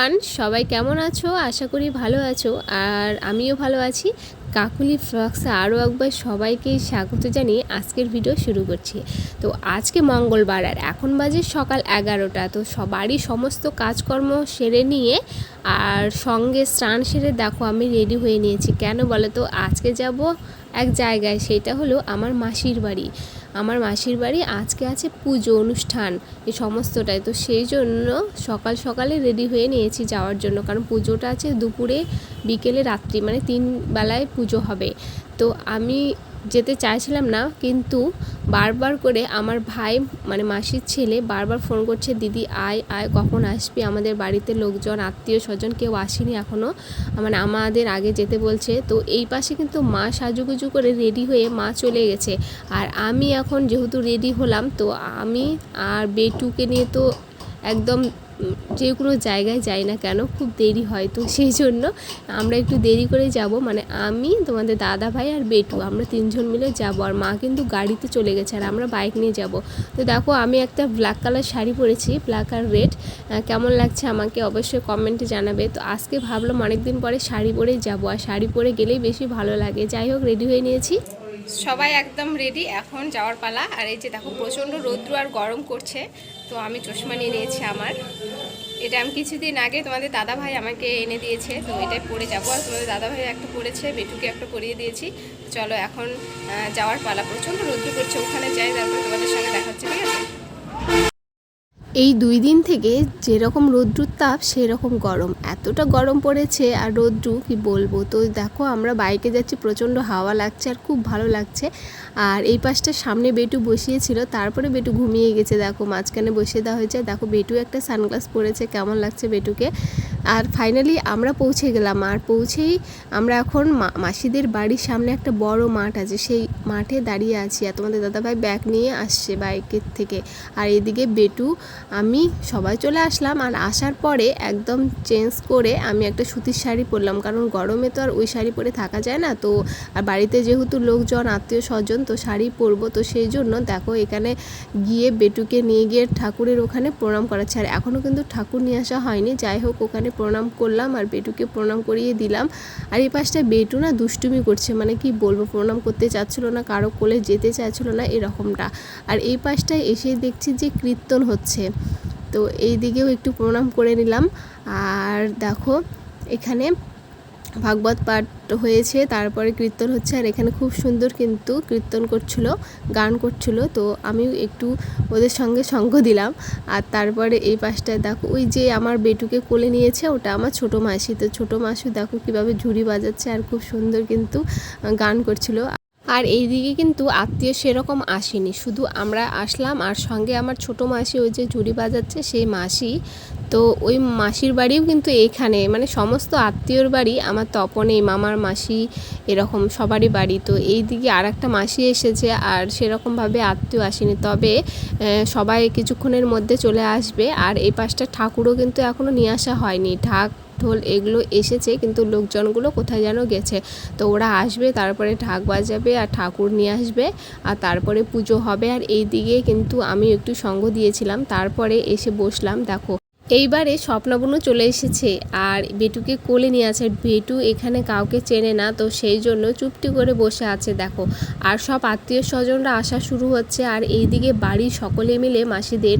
Everyone সবাই কেমন আছো? আশা করি ভালো আছো। আর আমিও ভালো আছি। কাকুলি ফ্লক্সে আরও একবার সবাইকে স্বাগত জানিয়ে আজকের ভিডিও শুরু করছি। তো আজকে মঙ্গলবার আর এখন বাজে সকাল এগারোটা। তো সবারই সমস্ত কাজকর্ম সেরে নিয়ে আর সঙ্গে স্নান সেরে দেখো আমি রেডি হয়ে নিয়েছি। কেন বলো তো? আজকে যাব এক জায়গায়, সেটা হলো আমার মাসির বাড়ি। আমার মাসির বাড়ি আজকে আছে পুজো অনুষ্ঠান, এই সমস্তটাই। তো সেই জন্য সকাল সকালে রেডি হয়ে নিয়েছি যাওয়ার জন্য। কারণ পুজোটা আছে দুপুরে, বিকেলে, রাত্রি মানে তিন বেলায় পুজো হবে। তো আমি যেতে চাইছিলাম না, কিন্তু বারবার করে আমার ভাই মানে মাসির ছেলে বারবার ফোন করছে, দিদি, আয় আয়, কখন আসবি? আমাদের বাড়িতে লোকজন, আত্মীয় স্বজন কেউ আসেনি এখনও মানে আমাদের আগে যেতে বলছে। তো এই পাশে কিন্তু মা সাজুগুজু করে রেডি হয়ে মা চলে গেছে। আর আমি এখন যেহেতু রেডি হলাম, তো আমি আর বেটুকে নিয়ে তো একদম যে কোনো জায়গায় যাই না কেন, খুব দেরি হয় তো সেই জন্য আমরা একটু দেরি করে যাব। মানে আমি, তোমাদের দাদা ভাই আর বেটু, আমরা তিনজন মিলে যাব। আর মা কিন্তু গাড়িতে চলে গেছে আর আমরা বাইক নিয়ে যাব। তো দেখো, আমি একটা ব্ল্যাক কালার শাড়ি পরেছি, ব্ল্যাক আর রেড। কেমন লাগছে আমাকে অবশ্যই কমেন্টে জানাবে। তো আজকে ভাবলাম অনেকদিন পরে শাড়ি পরেই যাব। আর শাড়ি পরে গেলেই বেশি ভালো লাগে। যাই হোক, রেডি হয়ে নিয়েছি। সবাই একদম রেডি এখন যাওয়ার পালা। আর এই যে দেখো, প্রচণ্ড রৌদ্র আর গরম করছে, তো আমি চশমা নিয়ে নিয়েছি আমার। এটা আমি কিছুদিন আগে তোমাদের দাদা ভাই আমাকে এনে দিয়েছে, তো এটাই পরে যাব। আর তোমাদের দাদা ভাই একটা পরেছে, বেটুকে একটা পরিয়ে দিয়েছি। চলো এখন যাওয়ার পালা। প্রচণ্ড রৌদ্র করছে, ওখানে যাই, তারপরে তোমাদের সঙ্গে দেখা হচ্ছে, ঠিক আছে? এই দুই দিন থেকে যেরকম রৌদ্রুর তাপ, সেরকম গরম। এতটা গরম পড়েছে আর রৌদ্রু, কি বলব? তো দেখো, আমরা বাইকে যাচ্ছি, প্রচণ্ড হাওয়া লাগছে আর খুব ভালো লাগছে। আর এই পাশটা সামনে বেটু বসিয়েছিল, তারপরে বেটু ঘুমিয়ে গেছে। দেখো, মাঝখানে বসিয়ে দেওয়া হয়েছে। দেখো, বেটু একটা সানগ্লাস পরেছে। কেমন লাগছে বেটুকে? আর ফাইনালি আমরা পৌঁছে গেলাম। আর পৌঁছেই আমরা এখন মাসিদের বাড়ির সামনে একটা বড় মাঠ আছে। সেই মাঠে দাঁড়িয়ে আছি। আর তোমাদের দাদাভাই ব্যাগ নিয়ে আসছে বাইকের থেকে। আর এদিকে বেটু, আমি সবাই চলে আসলাম। আর আসার পরে একদম চেঞ্জ করে আমি একটা সুতির শাড়ি পরলাম। কারণ গরমে তো আর ওই শাড়ি পরে থাকা যায় না। তো আর বাড়িতে যেহেতু লোকজন, আত্মীয় স্বজন, তো শাড়ি পরবো। তো সেই জন্য দেখো এখানে গিয়ে বেটুকে নিয়ে গিয়ে ঠাকুরের ওখানে প্রণাম করাচ্ছে। আর এখনও কিন্তু ঠাকুর নিয়ে আসা হয়নি। যাই হোক, ওখানে প্রণাম করলাম আর বেটুকে প্রণাম করিয়ে দিলাম। আর এই পাশটা বেটু না দুষ্টুমি করছে মানে কি বলব, প্রণাম করতে চাচ্ছিল না, কারও কোলে যেতে চাচ্ছিল না, এরকমটা। আর এই পাশটায় এসে দেখছি যে কীর্তন হচ্ছে। তো এই দিকেও একটু প্রণাম করে নিলাম। আর দেখো, এখানে ভাগবত পাঠ হয়েছে, তারপরে কীর্তন হচ্ছে, আর এখানে খুব সুন্দর কিন্তু কীর্তন করছিল, গান করছিল, তো আমিও একটু ওদের সঙ্গে সঙ্গ দিলাম। আর তারপরে এই পাশটায় দেখো, ওই যে আমার বেটুকে কোলে নিয়েছে, ওটা আমার ছোটো মাসি, তো ছোটো মাসি দেখো কীভাবে ঝুড়ি বাজাচ্ছে, আর খুব সুন্দর কিন্তু গান করছিল। আর এইদিকে কিন্তু আত্মীয় সেরকম আসেনি। শুধু আমরা আসলাম আর সঙ্গে আমার ছোট মাসি ওই যে ঝুড়ি বাজাচ্ছে, সেই মাসি। তো ওই মাসির বাড়িও কিন্তু এইখানে। মানে সমস্ত আত্মীয়র বাড়ি, আমার তপনে, মামার মাসি, এরকম সবারই বাড়ি। তো এই দিকে আর একটা মাসি এসেছে আর সেরকমভাবে আত্মীয় আসেনি। তবে সবাই কিছুক্ষণের মধ্যে চলে আসবে। আর এই পাশটা ঠাকুরও কিন্তু এখনও নিয়ে আসা হয়নি। ঢাক ঢোল এগুলো এসেছে, কিন্তু লোকজনগুলো কোথায় যেন গেছে। তো ওরা আসবে, তারপরে ঢাক বাজাবে আর ঠাকুর নিয়ে আসবে, আর তারপরে পুজো হবে। আর এই দিকে কিন্তু আমি একটু সঙ্গ দিয়েছিলাম, তারপরে এসে বসলাম, দেখো। এইবারে স্বপ্নবনু চলে এসেছে, আর বেটুকে কোলে নিয়ে আছে। বেটু এখানে কাউকে চেনে না, তো সেই জন্য চুপটি করে বসে আছে, দেখো। আর সব আত্মীয় স্বজনরা আসা শুরু হচ্ছে, আর এইদিকে বাড়ির সকলে মিলে মাসিদের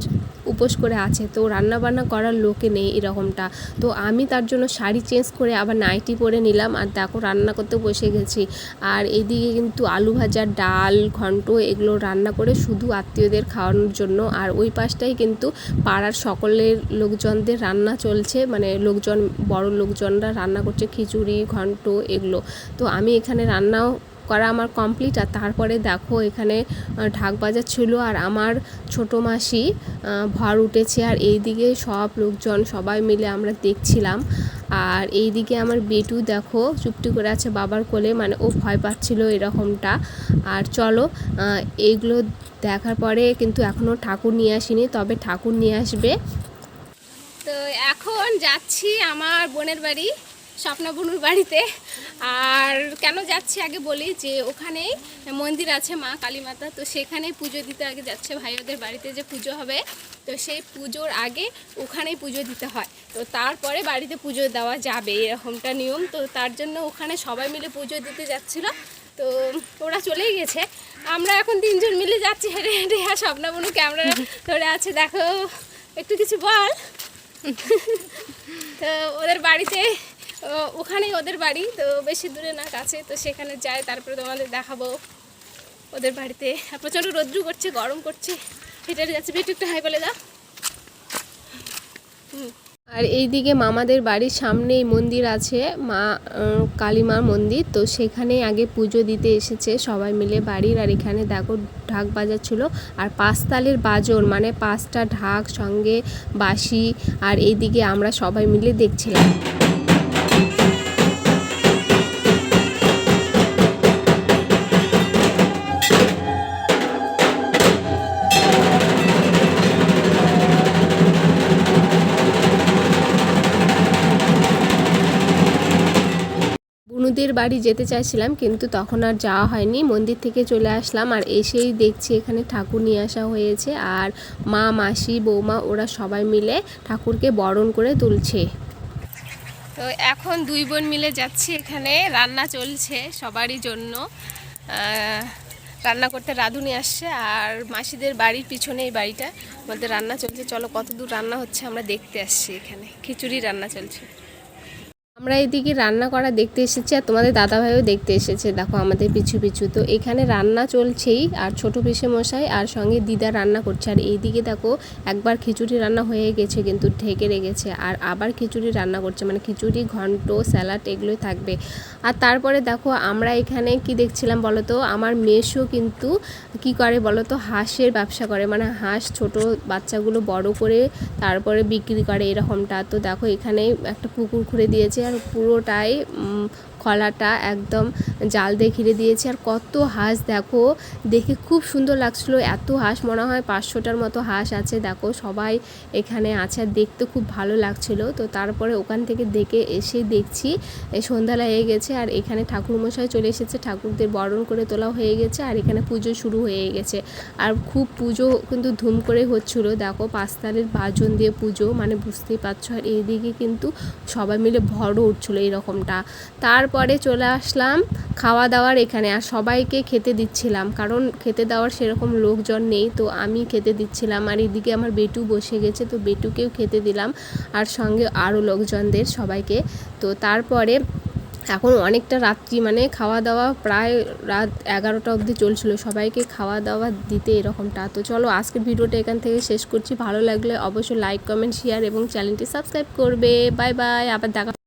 উপোস করে আছে। তো রান্না বান্না করার লোকে নেই এরকমটা। তো আমি তার জন্য শাড়ি চেঞ্জ করে আবার নাইটি পরে নিলাম আর দেখো রান্না করতে বসে গেছি। আর এইদিকে কিন্তু আলু ভাজা, ডাল, ঘন্ট এগুলো রান্না করে শুধু আত্মীয়দের খাওয়ানোর জন্য। আর ওই পাশটাই কিন্তু পাড়ার সকলের লোকজনদের রান্না চলছে। মানে লোকজন, বড় লোকজনরা রান্না করছে খিচুড়ি, ঘন্ট এগুলো। তো আমি এখানে রান্নাও করা আমার কমপ্লিট আর তারপরে দেখো এখানে ঢাক বাজার ছিল আর আমার ছোটো মাসি ভর উঠেছে, আর এইদিকে সব লোকজন সবাই মিলে আমরা দেখছিলাম। আর এইদিকে আমার বেটু দেখো, চুপটি করে আছে বাবার কোলে মানে ও ভয় পাচ্ছিল এরকমটা। আর চলো এইগুলো দেখার পরে কিন্তু এখনও ঠাকুর নিয়ে আসিনি, তবে ঠাকুর নিয়ে আসবে। তো এখন যাচ্ছি আমার বোনের বাড়ি স্বপ্না বাড়িতে। আর কেন যাচ্ছি আগে বলি যে ওখানেই মন্দির আছে মা কালী মাতা তো সেখানেই পুজো দিতে আগে যাচ্ছে ভাই ওদের বাড়িতে যে পুজো হবে। তো সেই পুজোর আগে ওখানেই পুজো দিতে হয়। তো তারপরে বাড়িতে পুজো দেওয়া যাবে, এরকমটা নিয়ম। তো তার জন্য ওখানে সবাই মিলে পুজো দিতে যাচ্ছিল। তো ওরা চলেই গেছে। আমরা এখন তিনজন মিলে যাচ্ছি হেঁটে হেঁটে। হ্যাঁ স্বপ্না বনু ক্যামেরা ধরে আছে, দেখো, একটু কিছু বল। তো ওদের বাড়িতে ওখানেই ওদের বাড়ি, তো বেশি দূরে না, কাছে। তো সেখানে যাই, তারপরে তোমাদের দেখাবো ওদের বাড়িতে। প্রচণ্ড রৌদ্র করছে, গরম করছে। হেঁটে যাচ্ছে একটু একটু হাই বলে দাও আর এইদিকে মামাদের বাড়ির সামনেই মন্দির আছে, মা কালীমার মন্দির। তো সেখানে আগে পুজো দিতে এসেছে সবাই মিলে বাড়ির। আর এখানে দেখো, ঢাক বাজাচ্ছিল। আর পাঁচতালের বাজর মানে পাঁচটা ঢাক, সঙ্গে বাঁশি। আর এইদিকে আমরা সবাই মিলে দেখছিলাম। বুনুদের বাড়ি যেতে চাইছিলাম, কিন্তু তখন আর যাওয়া হয়নি। মন্দির থেকে চলে আসলাম আর এসেই দেখছি এখানে ঠাকুর নিয়ে আসা হয়েছে আর মা, মাসি, বৌমা ওরা সবাই মিলে ঠাকুরকে বরণ করে তুলছে। তো এখন দুই বোন মিলে যাচ্ছি এখানে, রান্না চলছে সবারই জন্য। রান্না করতে রাঁধুনি আসছে আর মাসিদের বাড়ির পিছনে এই বাড়িটা। মধ্যে রান্না চলছে, চলো কত দূর রান্না হচ্ছে আমরা দেখতে আসছি এখানে। খিচুড়ি রান্না চলছে। আমরা এদিকে রান্না করা দেখতে এসেছি আর তোমাদের দাদাভাইও দেখতে এসেছে। দেখো আমাদের পিছু পিছু। তো এখানে রান্না চলছেই আর ছোট পিসে মশাই আর সঙ্গে দিদা রান্না করছে। আর এইদিকে দেখো একবার খিচুড়ি রান্না হয়ে গেছে কিন্তু ঢেকে রেখেছে। আর আবার খিচুড়ি রান্না করছে। মানে খিচুড়ি, ঘন্ট, স্যালাড এগুলোই থাকবে। আর তারপরে দেখো আমরা এখানে কি দেখছিলাম বলো তো আমার মেশও কিন্তু কি করে বলো তো হাঁসের ব্যবসা করে। মানে হাঁস ছোট বাচ্চাগুলো বড় করে তারপরে বিক্রি করে এরকমটা। তো দেখো এখানে একটা পুকুর খুঁড়ে দিয়েছে পুরোটাই খলাটা একদম জাল দিয়ে ঘিরে দিয়েছে। আর কত হাঁস দেখো, দেখে খুব সুন্দর লাগছিল। এত হাঁস, মনে হয় পাঁচশোটার মতো হাঁস আছে। দেখো, সবাই এখানে আছে। আর দেখতে খুব ভালো লাগছিল। তো তারপরে ওখান থেকে দেখে এসে দেখছি এই সন্ধ্যা হয়ে গেছে। আর এখানে ঠাকুরমশাই চলে এসেছে। ঠাকুরদের বরণ করে তোলা হয়ে গেছে। আর এখানে পুজো শুরু হয়ে গেছে। আর খুব পুজো কিন্তু ধুম করে হচ্ছিল। দেখো, পাঁচতালের বাজন দিয়ে পুজো মানে বুঝতেই পারছ। আর এইদিকে কিন্তু সবাই মিলে ভরও উঠছিল এরকমটা তারপরে চলে আসলাম। খাওয়া দাওয়ার এখানে আর সবাইকে খেতে দিচ্ছিলাম। কারণ খেতে দেওয়ার সেরকম লোকজন নেই। তো আমি খেতে দিচ্ছিলাম। আর এদিকে আমার বেটু বসে গেছে। তো বেটুকেও খেতে দিলাম। আর সঙ্গে আরও লোকজনদের সবাইকে। তো তারপরে এখন অনেকটা রাত্রি। মানে খাওয়া দাওয়া প্রায় রাত এগারোটা অবধি চলছিল। সবাইকে খাওয়া দাওয়া দিতে এরকমটা। তো চলো আজকে ভিডিওটা এখান থেকে শেষ করছি। ভালো লাগলে অবশ্যই লাইক কমেন্ট শেয়ার এবং চ্যানেলটি সাবস্ক্রাইব করবে। বাই বাই আবার দেখা